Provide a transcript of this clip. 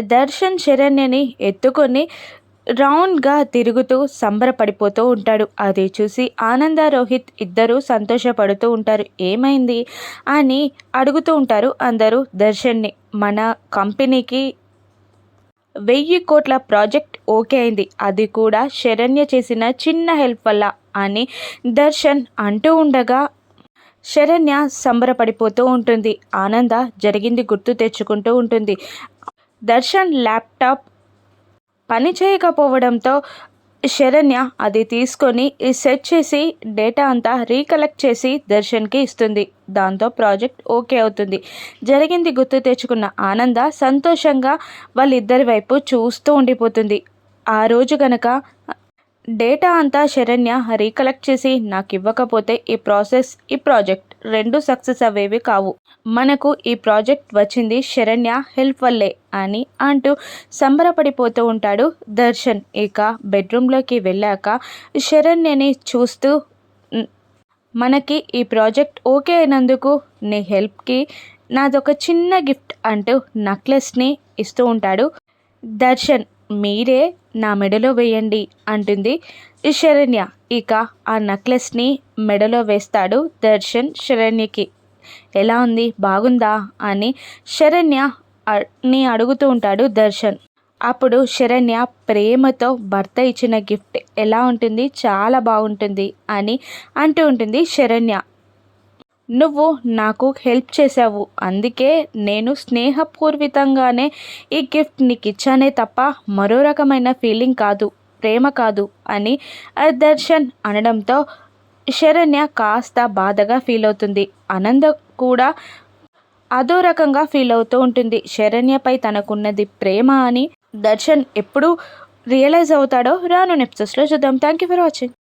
దర్శన్ శరణ్యని ఎత్తుకొని రౌండ్గా తిరుగుతూ సంబరపడిపోతూ ఉంటాడు. అది చూసి ఆనంద రోహిత్ ఇద్దరూ సంతోషపడుతూ ఉంటారు. ఏమైంది అని అడుగుతూ ఉంటారు అందరూ దర్శన్ని. మన కంపెనీకి వెయ్యి కోట్ల ప్రాజెక్ట్ ఓకే అయింది. అది కూడా శరణ్య చేసిన చిన్న హెల్ప్ వల్ల అని దర్శన్ అంటూ ఉండగా శరణ్య సంబరపడిపోతూ ఉంటుంది. ఆనంద జరిగింది గుర్తు తెచ్చుకుంటూ ఉంటుంది. దర్శన్ ల్యాప్టాప్ పని చేయకపోవడంతో శరణ్య అది తీసుకొని సెట్ చేసి డేటా అంతా రీకలెక్ట్ చేసి దర్శన్కి ఇస్తుంది. దాంతో ప్రాజెక్ట్ ఓకే అవుతుంది. జరిగింది గుర్తు తెచ్చుకున్న ఆనంద సంతోషంగా వాళ్ళిద్దరి వైపు చూస్తూ ఉండిపోతుంది. ఆ రోజు గనక డేటా అంతా శరణ్య రీకలెక్ట్ చేసి నాకు ఇవ్వకపోతే ఈ ప్రాసెస్ ఈ ప్రాజెక్ట్ రెండు సక్సెస్ అవేవి కావు. మనకు ఈ ప్రాజెక్ట్ వచ్చింది శరణ్య హెల్ప్ వల్లే అని అంటూ సంబరపడిపోతూ ఉంటాడు దర్శన్. ఇక బెడ్రూమ్లోకి వెళ్ళాక శరణ్యని చూస్తూ మనకి ఈ ప్రాజెక్ట్ ఓకే అయినందుకు నీ హెల్ప్కి నాదొక చిన్న గిఫ్ట్ అంటూ నెక్లెస్ని ఇస్తూ ఉంటాడు దర్శన్. మీరే నా మెడలో వేయండి అంటుంది శరణ్య. ఇక ఆ నెక్లెస్ని మెడలో వేస్తాడు దర్శన్ శరణ్యకి. ఎలా ఉంది? బాగుందా? అని శరణ్య ని అడుగుతూ ఉంటాడు దర్శన్. అప్పుడు శరణ్య ప్రేమతో భర్త ఇచ్చిన గిఫ్ట్ ఎలా ఉంటుంది? చాలా బాగుంటుంది అని అంటూ ఉంటుంది శరణ్య. నువ్వు నాకు హెల్ప్ చేసావు అందుకే నేను స్నేహపూర్వితంగానే ఈ గిఫ్ట్ నీకు ఇచ్చానే తప్ప మరో రకమైన ఫీలింగ్ కాదు ప్రేమ కాదు అని దర్శన్ అనడంతో శరణ్య కాస్త బాధగా ఫీల్ అవుతుంది ఆనంద కూడా అదో రకంగా ఫీల్ అవుతూ ఉంటుంది. శరణ్యపై తనకున్నది ప్రేమ అని దర్శన్ ఎప్పుడు రియలైజ్ అవుతాడో రాను నెప్సెస్లో చూద్దాం. Thank you for watching.